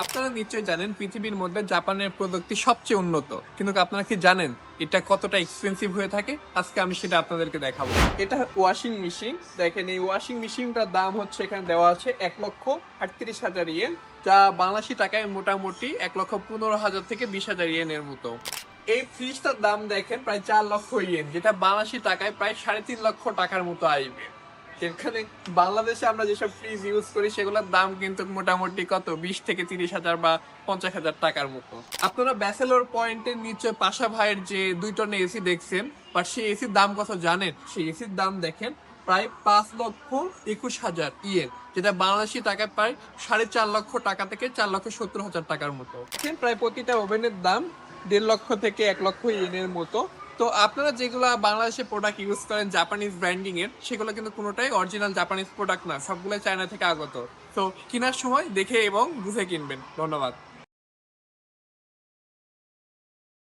আপনারা নিশ্চয়ই জানেন পৃথিবীর মধ্যে জাপানের প্রযুক্তি সবচেয়ে উন্নত। কিন্তু আপনারা কি জানেন এটা কতটা এক্সপেন্সিভ হয়ে থাকে? আজকে আমি সেটা আপনাদেরকে দেখাবো। এটা ওয়াশিং মেশিন দেখেন এই ওয়াশিং মেশিনটার দাম হচ্ছে এখানে দেওয়া আছে এক লক্ষ আটত্রিশ হাজার ইয়েন, যা বাংলাদেশি টাকায় মোটামুটি এক লক্ষ পনেরো হাজার থেকে বিশ হাজার ইয়েনের মতো। এই ফ্রিজটার দাম দেখেন প্রায় চার লক্ষ ইয়েন, যেটা বাংলাদেশি টাকায় প্রায় সাড়ে তিন লক্ষ টাকার মতো আসবে। এখানে বাংলাদেশে আমরা যেসব ফ্রিজ ইউজ করি, সেগুলোর দাম কিন্তু মোটামুটি কত? বিশ থেকে তিরিশ হাজার বা পঞ্চাশ হাজার টাকার মতো। আপনারা ব্যাচেলর পয়েন্টের নিচে পাশা ভাইয়ের যে দুই টনের এসি দেখছেন বা সেই এসির দাম কত জানেন? সেই এসির দাম দেখেন প্রায় পাঁচ লক্ষ একুশ হাজার ইয়েন যেটা বাংলাদেশি টাকায় প্রায় সাড়ে চার লক্ষ টাকা থেকে চার লক্ষ সত্তর হাজার টাকার মতো। প্রায় প্রতিটা ওভেনের দাম দেড় লক্ষ থেকে এক লক্ষ ইয়েনের মতো। তো আপনারা যেগুলো বাংলাদেশে প্রোডাক্ট ইউজ করেন জাপানিজ ব্র্যান্ডিং এর, সেগুলো কিন্তু কোনোটাই অরিজিনাল জাপানিজ প্রোডাক্ট না সবগুলো চায়না থেকে আগত। তো কেনার সময় দেখে এবং বুঝে কিনবেন। ধন্যবাদ।